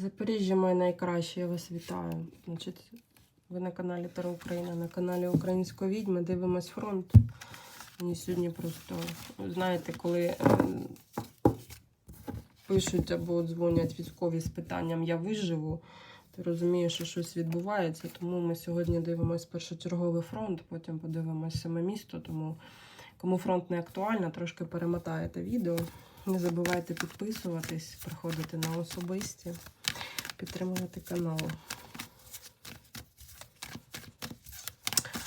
Запоріжжя моє найкраще, я вас вітаю. Значить, ви на каналі Таро Україна, на каналі Української відьми. Дивимось фронт. Мені сьогодні просто, знаєте, коли е, пишуть або дзвонять військові з питанням Я виживу, ти розумієш, що щось відбувається. Тому ми сьогодні дивимось першочерговий фронт, потім подивимося саме місто. Тому кому фронт не актуально, трошки перемотаєте відео. Не забувайте підписуватись, приходити на особисті, підтримувати канал.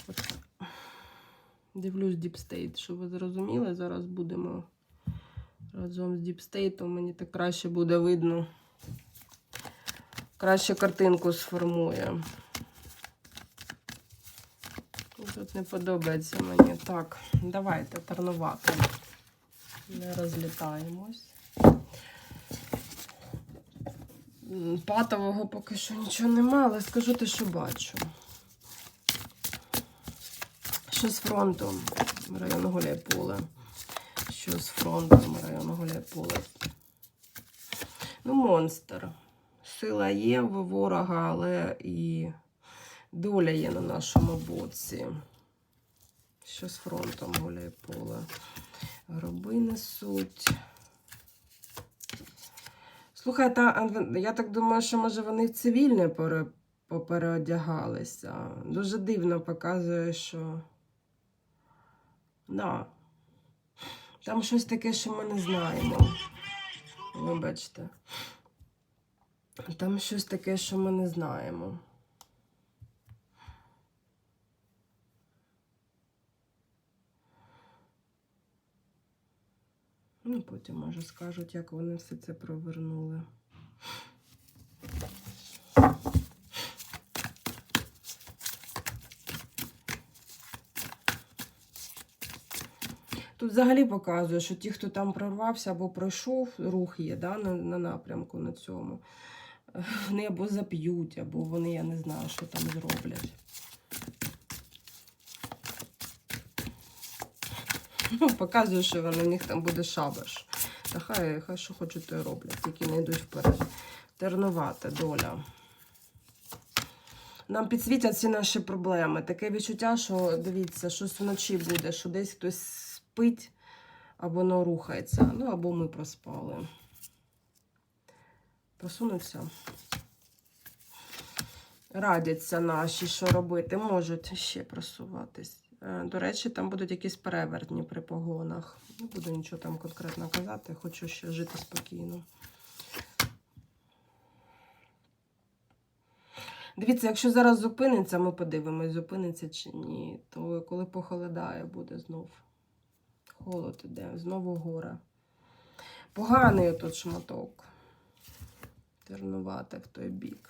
От. Дивлюсь Deep State, щоб ви зрозуміли, зараз будемо разом з Deep State, мені так краще буде видно. Краще картинку сформує. Тут не подобається мені. Так, давайте тарнувати. Не розлітаємось. Патового поки що нічого нема, але скажу те, що бачу. Що з фронтом району Гуляйполе. Що з фронтом району Гуляйполе. Ну, монстр. Сила є в ворога, але і доля є на нашому боці. Що з фронтом Гуляйполе. Гроби несуть. Слухай, та, я так думаю, що може вони в цивільне пере, попереодягалися. Дуже дивно показує, що. Да. Там щось таке, що ми не знаємо. Вибачте. Там щось таке, що ми не знаємо. Ну, потім, може, скажуть, як вони все це провернули. Тут взагалі показує, що ті, хто там прорвався або пройшов, рух є да, на, на напрямку на цьому. Вони або зап'ють, або вони, я не знаю, що там зроблять. Ну, показує, що у них там буде шабаш. Та хай, хай що хочуть, то й роблять, тільки не йдуть вперед. Тернувати доля. Нам підсвітять всі наші проблеми. Таке відчуття, що дивіться, щось вночі буде, що десь хтось спить або воно рухається. Ну, або ми проспали. Просунуться. Радяться наші, що робити. Можуть ще просуватись. Е, До речі, там будуть якісь перевертні при погонах. Не буду нічого там конкретно казати, хочу ще жити спокійно. Дивіться, якщо зараз зупиниться, ми подивимось, зупиниться чи ні, то коли похолодає, буде знов. Холод іде, знову гора. Поганий тут шматок. Тернувати в той бік.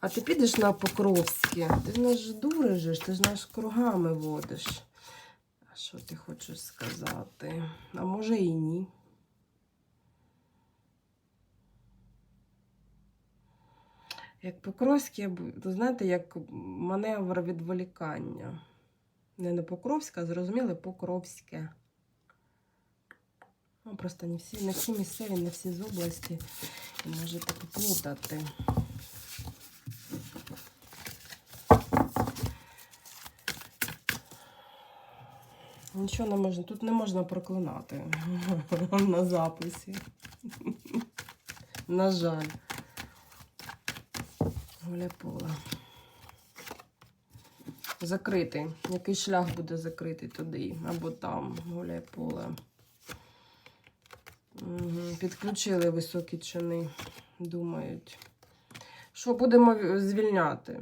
А ти підеш на Покровське. Ти ж нас дурижиш, ти ж нас кругами водиш. А що ти хочеш сказати? А може і ні. Як Покровське, то знаєте, як маневр відволікання. Не на Покровська, а зрозуміли Покровське. Ну, просто не всі, не всі місцеві, не всі з області. І можете поплутати. Нічого не можна, тут не можна проклинати на записі. На жаль. Гуля поле. Закритий. Який шлях буде закритий туди, або там, гуляй поле. Угу. Підключили високі чини, думають. Що будемо звільняти?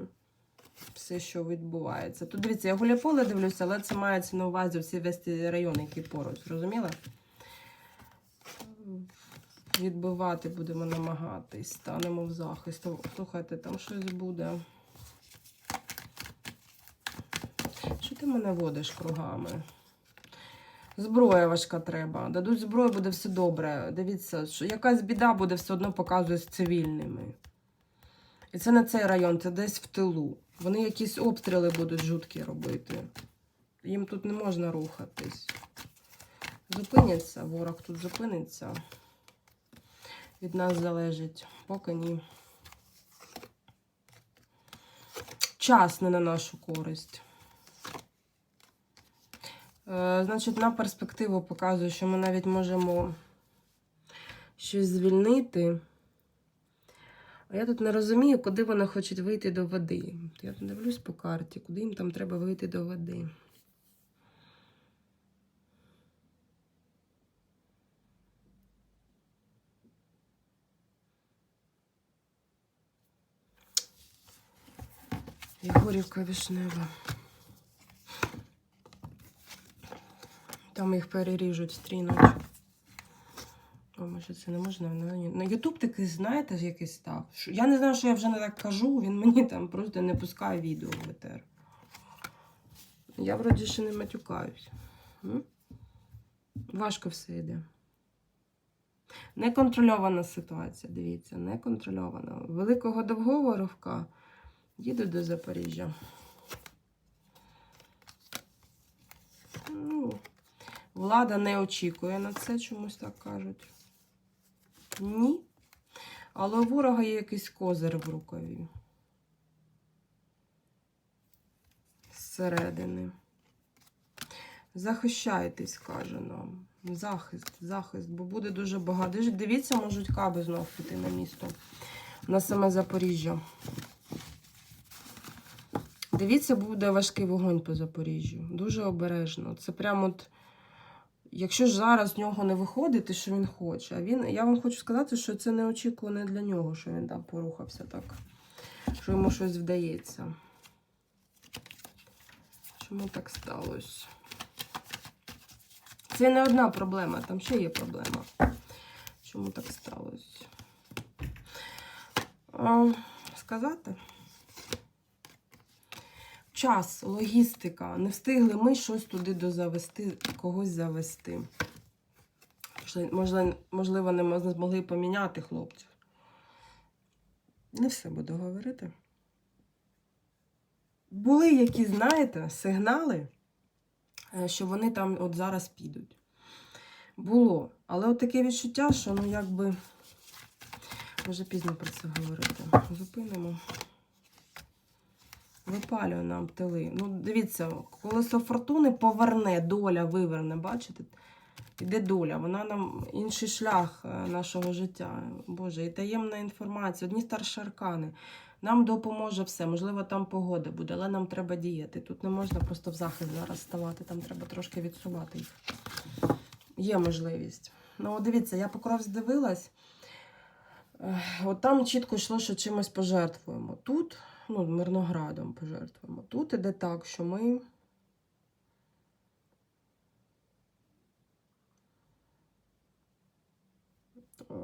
Все, що відбувається. Тут дивіться, я гуляполе дивлюся, але це мається на увазі всі весь ці райони, які поруч. Зрозуміла? Відбивати будемо намагатись. Станемо в захист. Слухайте, там щось буде. Що ти мене водиш кругами? Зброя важка треба. Дадуть зброю, буде все добре. Дивіться, що якась біда буде все одно показує з цивільними. І це не цей район, це десь в тилу. Вони якісь обстріли будуть жуткі робити. Їм тут не можна рухатись. Зупиняться, ворог тут зупиниться. Від нас залежить, поки ні. Час не на нашу користь. Е, Значить, на перспективу показую, що ми навіть можемо щось звільнити. А я тут не розумію, куди вони хочуть вийти до води. Я дивлюсь по карті, куди їм там треба вийти до води. Єгорівка Вишнева. Там їх переріжуть, стрінуть. О, може, це не можна. На, Ютуб такий, знаєте, якийсь став. Я не знаю, що я вже не так кажу, він мені там просто не пускає відео в ЕТР. Я вроді ще не матюкаюсь. Важко все йде. Неконтрольована ситуація, дивіться, неконтрольована. Великого довгого ривка їду до Запоріжжя. Ну, влада не очікує на це, чомусь так кажуть. Ні. Але у ворога є якийсь козир в рукаві. Зсередини. Захищайтесь, каже нам. Захист, захист, бо буде дуже багато. Дивіться, можуть каби знов піти на місто. На саме Запоріжжя. Дивіться, буде важкий вогонь по Запоріжжю. Дуже обережно. Це прямо от. Якщо ж зараз з нього не виходити, що він хоче, а він, я вам хочу сказати, що це не очікувано для нього, що він там порухався так, що йому щось вдається. Чому так сталося? Це не одна проблема, там ще є проблема. Чому так сталося? Сказати? Час, логістика. Не встигли ми щось туди дозавести, когось завести. Можливо, не змогли поміняти хлопців. Не все буду говорити. Були якісь, знаєте, сигнали, е, що вони там от зараз підуть. Було. Але от таке відчуття, що ну якби. Може пізно про це говорити. Зупинимо. Випалює нам тили. Ну, дивіться, колесо фортуни поверне, доля виверне, бачите? Іде доля, вона нам інший шлях е, нашого життя. Боже, і таємна інформація, одні старші аркани. Нам допоможе все. Можливо, там погода буде, але нам треба діяти. Тут не можна просто в захист зараз ставати, там треба трошки відсувати їх. Є можливість. Ну, дивіться, я покров здивилась. От там чітко йшло, що чимось пожертвуємо. Тут, ну, Мирноградом пожертвуємо. Тут іде так, що ми.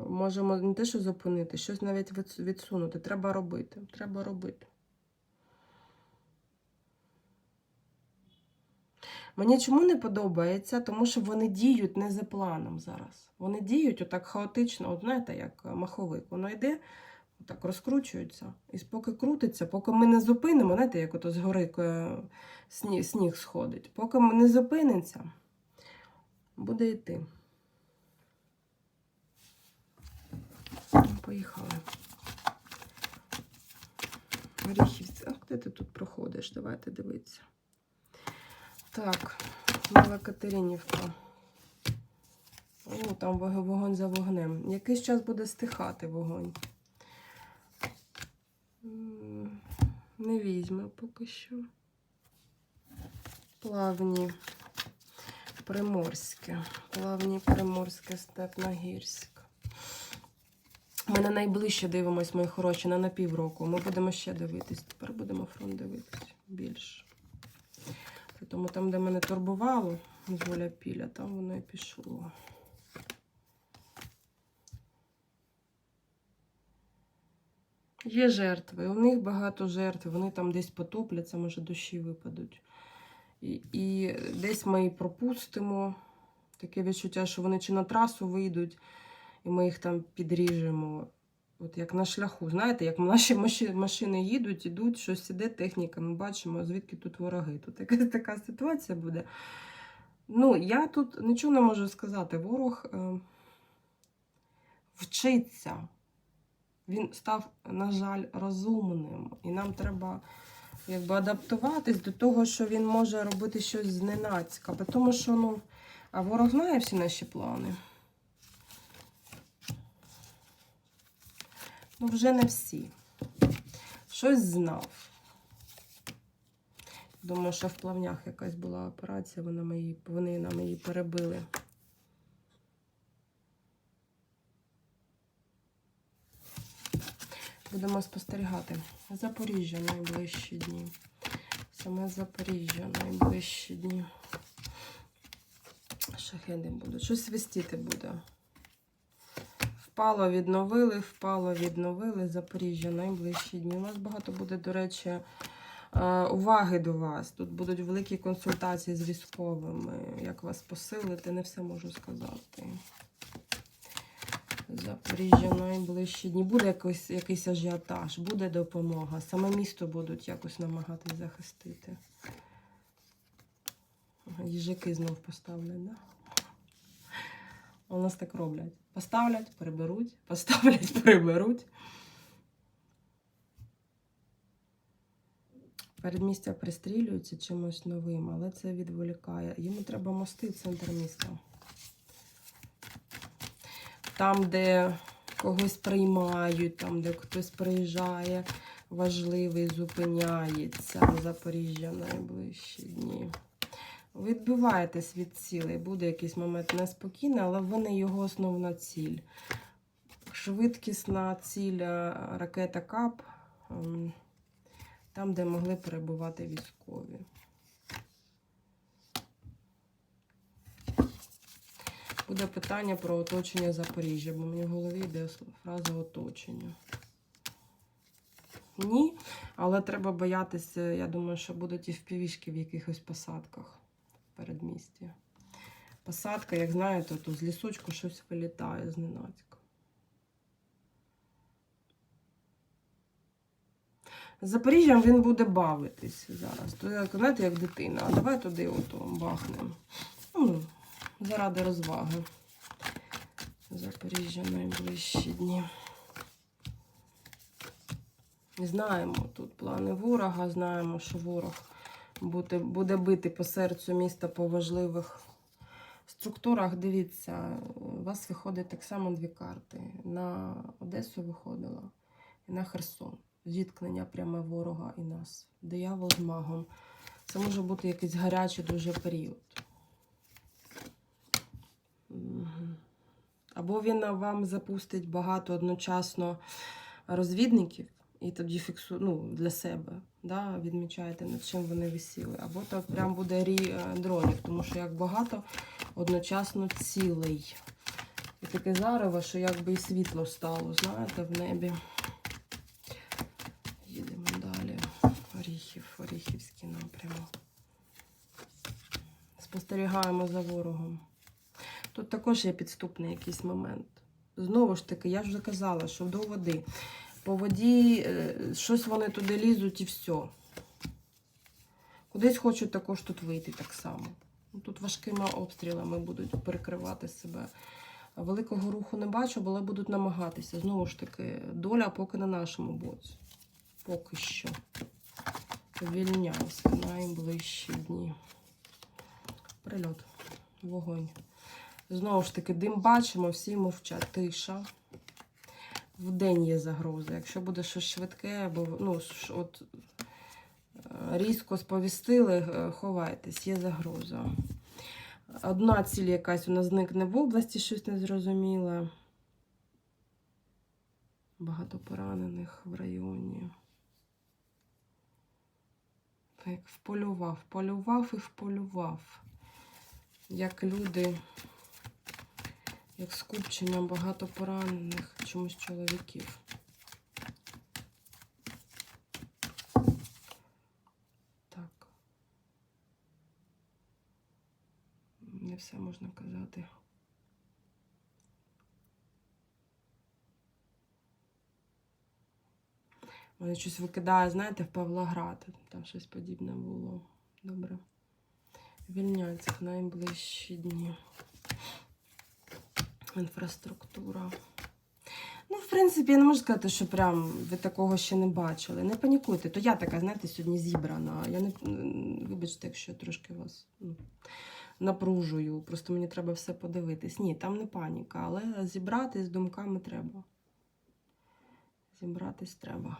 Можемо не те, що зупинити, щось навіть відсунути. Треба робити. Треба робити. Мені чому не подобається? Тому що вони діють не за планом зараз. Вони діють отак хаотично, от знаєте, як маховик. Воно йде, так розкручується. І поки крутиться, поки ми не зупинимо, знаєте, як ото згори е, сніг, сніг сходить. Поки ми не зупиниться, буде йти. Ну, Поїхали. Оріхівці. Ах, де ти тут проходиш? Давайте дивитися. Так, Нова Катеринівка. О, там вогонь за вогнем. Якийсь час буде стихати вогонь. Не візьме поки що. Плавні Приморське. Плавні Приморське, Степногірськ. Ми на найближче дивимось, мої хороші, на півроку. Ми будемо ще дивитись. Тепер будемо фронт дивитись більше. Тому там, де мене турбувало з воля піля, там воно і пішло. Є жертви. У них багато жертв, вони там десь потопляться, може душі випадуть. І, і десь ми і пропустимо. Таке відчуття, що вони чи на трасу вийдуть, і ми їх там підріжемо. От як на шляху. Знаєте, як наші машини їдуть, ідуть, щось іде, техніка, ми бачимо, звідки тут вороги. Тут якась така ситуація буде. Ну, я тут нічого не можу сказати. Ворог е, вчиться. Він став, на жаль, розумним. І нам треба якби адаптуватись до того, що він може робити щось зненацька. Тому що, ну, а ворог знає всі наші плани. Ну, вже не всі. Щось знав. Думаю, що в плавнях якась була операція, вони, мої, вони нам її перебили. Будемо спостерігати. Запоріжжя найближчі дні. Саме Запоріжжя найближчі дні. Шахеди будуть. Щось свистіти буде. Впало, відновили, впало, відновили. Запоріжжя найближчі дні. У нас багато буде, до речі, е, уваги до вас. Тут будуть великі консультації з військовими. Як вас посилити, не все можу сказати. Запоріжжя найближчі дні. Буде якийсь, якийсь ажіотаж, буде допомога. Саме місто будуть якось намагатись захистити. Їжаки знов поставлять, да? У нас так роблять. Поставлять, переберуть, поставлять, переберуть. Передмістя пристрілюються чимось новим, але це відволікає. Йому треба мости в центр міста. Там, де когось приймають, там, де хтось приїжджає, важливий, зупиняється. Запоріжжя найближчі дні. Відбиваєтесь від цілей. Буде якийсь момент неспокійний, але ви не його основна ціль. Швидкісна ціль е, ракета КАП, ем, там, де могли перебувати військові. Буде питання про оточення Запоріжжя, бо мені в голові йде фраза оточення. Ні, але треба боятися, я думаю, що будуть і впівішки в якихось посадках в передмісті. Посадка, як знаєте, то з лісочку щось вилітає зненацька. З Запоріжжям він буде бавитись зараз. То, знаєте, як дитина. А давай туди ото бахнемо. Ну, заради розваги. Запоріжжя найближчі дні. Знаємо тут плани ворога, знаємо, що ворог буде, буде бити по серцю міста по важливих структурах. Дивіться, у вас виходить так само дві карти. На Одесу виходила і на Херсон. Зіткнення пряме ворога і нас. Диявол з магом. Це може бути якийсь гарячий дуже період. Або він вам запустить багато одночасно розвідників, і тоді фіксу, ну, для себе да, відмічаєте, над чим вони висіли. Або то прям буде рій е, дронів, тому що як багато одночасно цілей. І таке зарево, що якби і світло стало, знаєте, в небі. Їдемо далі. Оріхів, Оріхівський напрямок. Спостерігаємо за ворогом. Тут також є підступний якийсь момент. Знову ж таки, я вже казала, що до води. По воді е, щось вони туди лізуть і все. Кудись хочуть також тут вийти так само. Ну, Тут важкими обстрілами будуть перекривати себе. Великого руху не бачу, але будуть намагатися. Знову ж таки, доля поки на нашому боці. Поки що. Вільнявськ найближчі дні. Прильот. Вогонь. Знову ж таки, дим бачимо, всі мовчать. Тиша. Вдень є загроза. Якщо буде щось швидке, або ну, от, е, різко сповістили, е, ховайтесь, є загроза. Одна ціль якась у нас зникне в області, щось незрозуміле. Багато поранених в районі. Так, вполював, полював і вполював. Як люди, як скупчення багато поранених, чомусь чоловіків. Так. Не все можна казати. Мене щось викидає, знаєте, в Павлоград. Там щось подібне було. Добре. Вільняцьк найближчі дні. Інфраструктура. Ну, в принципі, я не можу сказати, що прям ви такого ще не бачили. Не панікуйте. То я така, знаєте, сьогодні зібрана. Я не вибачте, якщо я трошки вас ну, напружую. Просто мені треба все подивитись. Ні, там не паніка, але зібратись з думками треба. Зібратись треба.